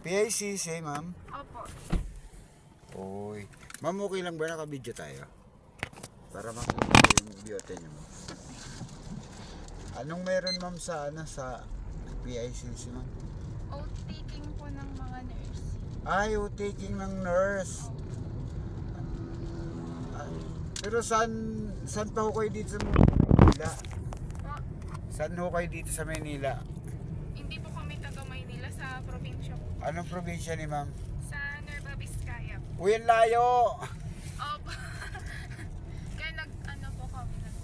PICC, ma'am. Opo. Oy. Ma'am, okay lang ba naka-video tayo? Para makita yung beauty niyo. Anong meron ma'am sa ano sa PICC ma'am? Oath taking po ng mga nurse. Ay, o taking ng nurse. Ah, Pero saan saan pa ho kayo dito sa Manila? Saan ho kayo dito sa Manila? hindi po kami taga Maynila sa probinsya po. Anong probinsya ni ma'am? Sa Nueva Vizcaya po. Uy, ang layo! Opo. Kaya nag, ano po kami nag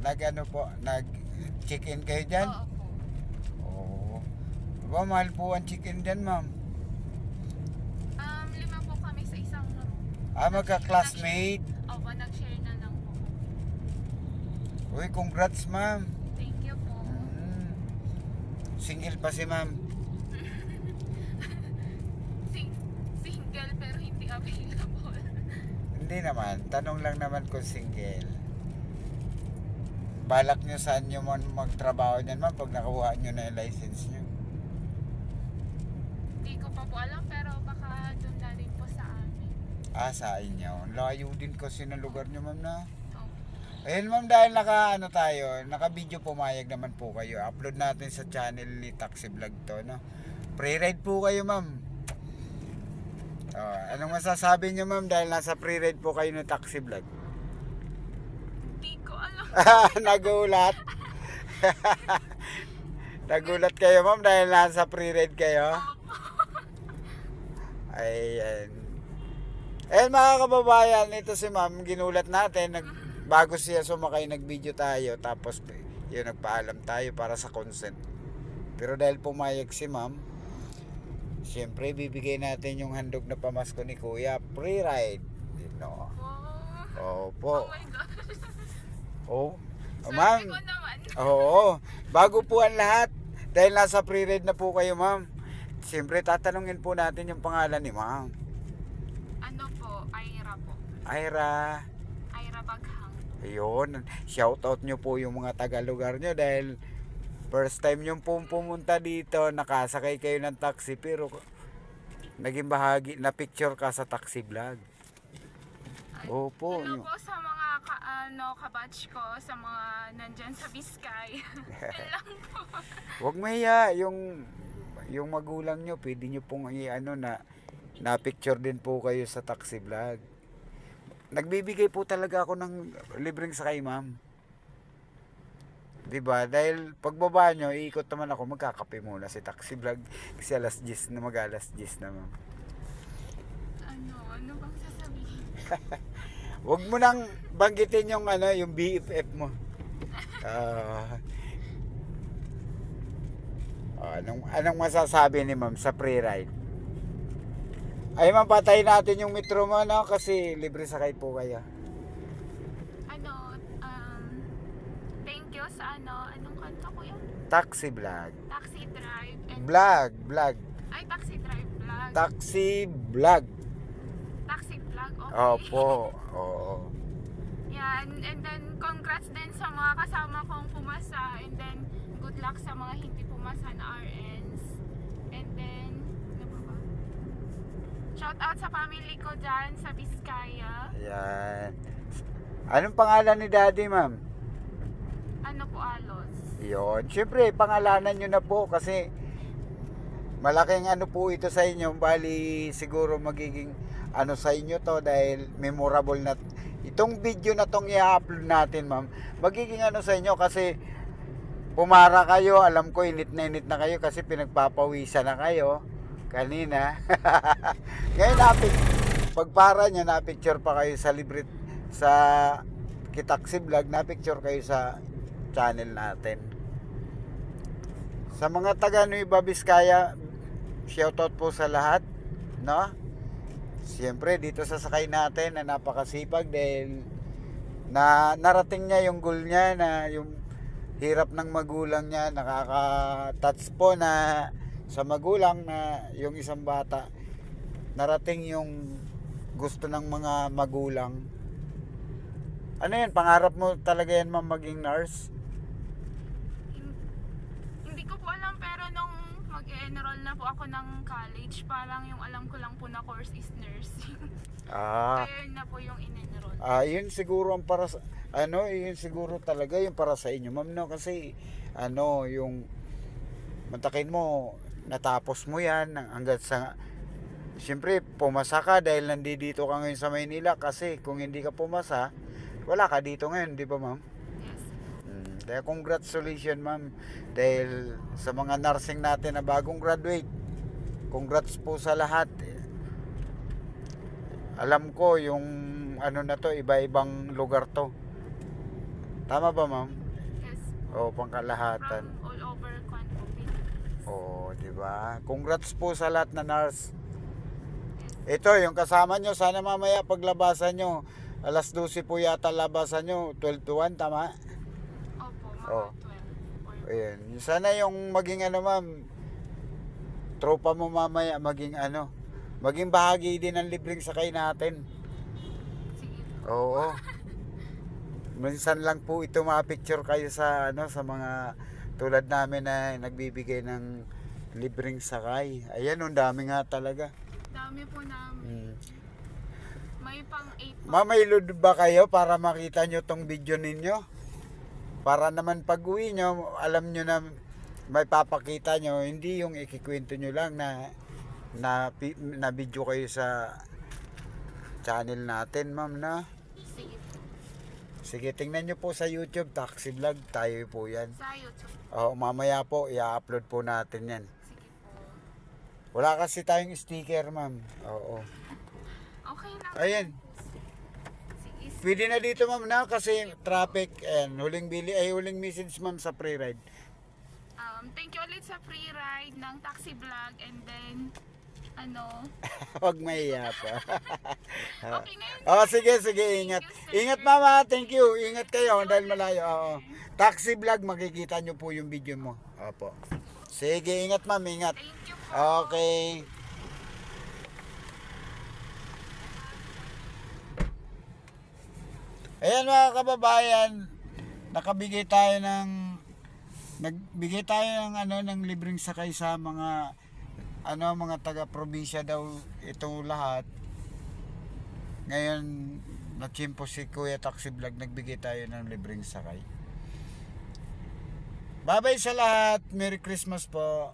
Nag ano po, nag check-in kayo dyan? Oo po. Oo. Diba, mahal po ang chicken dyan, ma'am. Um, lima po kami sa isang room. Ah, magka-classmate. Opo, nag-share na lang po. Uy, congrats, ma'am. Thank you po. Mm. Single pa si ma'am. Sing single pero hindi available. Hindi naman. Tanong lang naman kung single. Balak nyo saan nyo man magtrabaho niyan, ma'am, pag nakuha nyo na yung license nyo. Hindi ko pa po alam pero baka doon na rin po sa amin. Ah, sa inyo. Layo din kasi ng lugar nyo, ma'am, na. Ayun, ma'am, dahil naka, ano tayo, naka-video pumayag naman po kayo. Upload natin sa channel ni Taxi Vlog to, no? Pre-ride po kayo, ma'am. Oh, anong masasabi nyo, ma'am, dahil nasa pre-ride po kayo ng Taxi Vlog? Hindi ko alam. Nagulat. Nagulat kayo, ma'am, dahil nasa pre-ride kayo? Ayan. Ayan mga kababayan, ito si ma'am, ginulat natin, nag, bago siya sumakay, nag-video tayo, tapos yun, nagpaalam tayo para sa consent. Pero dahil pumayag si ma'am, siyempre bibigay natin yung handog na pamasko ni kuya, free ride. No. Oh, Opo. oh my God. Oh. Oh, ma'am. Oo. Bago po ang lahat, dahil nasa pre-read na po kayo, ma'am. Siyempre, tatanungin po natin yung pangalan ni ma'am. Ano po, Aira po. Ira. Aira Baghang. Ayun. Shoutout nyo po yung mga taga-lugar nyo dahil first time nyo pong pumunta dito, nakasakay kayo ng taxi pero naging bahagi, na picture ka sa taxi vlog. Opo. Hello po sa mga ka, ano, kabatch ko, sa mga nandyan sa Biskay. Lang po. Huwag maya yung yung magulang nyo, pwede nyo pong i-ano na na picture din po kayo sa taxi vlog. Nagbibigay po talaga ako ng libreng sakay, ma'am. 'Di ba? Dahil pagbaba nyo, iikot naman ako, magkakape muna si taxi vlog kasi alas 10 na mag alas 10 na, ma'am. Ano, ano bang sasabihin? Huwag mo nang banggitin yung ano, yung BFF mo. Ah. Ah, anong anong masasabi ni Ma'am sa pre-ride? Ay ma'am, patayin natin yung metro mo no kasi libre sakay po kayo. Ano, um, thank you sa ano, anong kanta ko yan? Taxi vlog. Taxi drive. And, Vlog, vlog. Ay, taxi drive vlog. Taxi vlog. taxi vlog, okay. Opo. Oo. Yan, and then congrats din sa mga kasama kong pumasa and then good luck sa mga hindi pumasa na RNs. And then, ano pa ba? Shout out sa family ko dyan sa Biskaya. Ayan. Anong pangalan ni Daddy, ma'am? Ano po alos? Yun. Siyempre, pangalanan nyo na po kasi malaking ano po ito sa inyo. Bali, siguro magiging ano sa inyo to dahil memorable na itong video na tong i-upload natin ma'am magiging ano sa inyo kasi pumara kayo alam ko init na init na kayo kasi pinagpapawisan na kayo kanina. Ngayon napik pagpara nyo na picture pa kayo sa libre sa Kitaksi Vlog na picture kayo sa channel natin. Sa mga taga Nueva Vizcaya, shoutout po sa lahat, no? Siyempre, dito sa sakay natin na napakasipag dahil na narating niya yung goal niya na yung hirap ng magulang niya, nakaka-touch po na sa magulang na yung isang bata narating yung gusto ng mga magulang. Ano yan, pangarap mo talaga yan ma'am maging nurse? Hin- Hindi ko po alam in-enroll na po ako ng college. Parang yung alam ko lang po na course is nursing. Ah, Kaya yun na po yung in-enroll. ah yun siguro ang para sa, ano, yun siguro talaga yung para sa inyo, ma'am, no? Kasi, ano, yung, matakin mo, natapos mo yan hanggang sa, Siyempre, pumasa ka dahil nandito ka ngayon sa Maynila kasi kung hindi ka pumasa, wala ka dito ngayon, di ba ma'am? Yes. Mm, Kaya congratulations ma'am dahil sa mga nursing natin na bagong graduate. Congrats po sa lahat. Alam ko yung ano na to, iba-ibang lugar to. Tama ba ma'am? Yes. O pangkalahatan. From all over Oo, di ba? Congrats po sa lahat na nurse. Ito, yung kasama nyo, sana mamaya paglabasan nyo, alas 12 po yata labasan nyo, 12 to 1, tama? Opo, mga Oh. 12. Or, Ayan. Sana yung maging ano ma'am, tropa mo mamaya maging ano, maging bahagi din ng libreng sakay natin. sige. Oo. Minsan lang po ito picture kayo sa ano sa mga tulad namin na nagbibigay ng libreng sakay. Ayan, ang dami nga talaga. Dami po namin. Mm. May pang 8 po. Ma'am, may load ba kayo para makita nyo tong video ninyo? Para naman pag uwi nyo, alam nyo na may papakita nyo, hindi yung ikikwento nyo lang na na, na video kayo sa channel natin, ma'am, na. Sige tingnan nyo po sa YouTube, Taxi Vlog, tayo po yan. Sa YouTube. Oh, mamaya po, i-upload po natin yan. Sige po. Wala kasi tayong sticker, ma'am. Oo. Okay lang. Ayan. Sige. Pwede na dito ma'am na kasi traffic and huling bili ay huling message ma'am sa pre-ride. Um, thank you ulit sa free ride ng taxi vlog and then ano Huwag mahiya pa. okay na yun oh, sige, sige, ingat. Ingat mama, thank you. Ingat kayo dahil malayo. Oo. Taxi vlog, makikita nyo po yung video mo. Opo. Sige, ingat ma'am, ingat. thank you po Okay. Ayan mga kababayan, nakabigay tayo ng nagbigay tayo ng ano ng libreng sakay sa mga ano mga taga probinsya daw itong lahat. Ngayon nachimpo si Kuya Taxi Vlog nagbigay tayo ng libreng sakay. Bye-bye sa lahat. Merry Christmas po.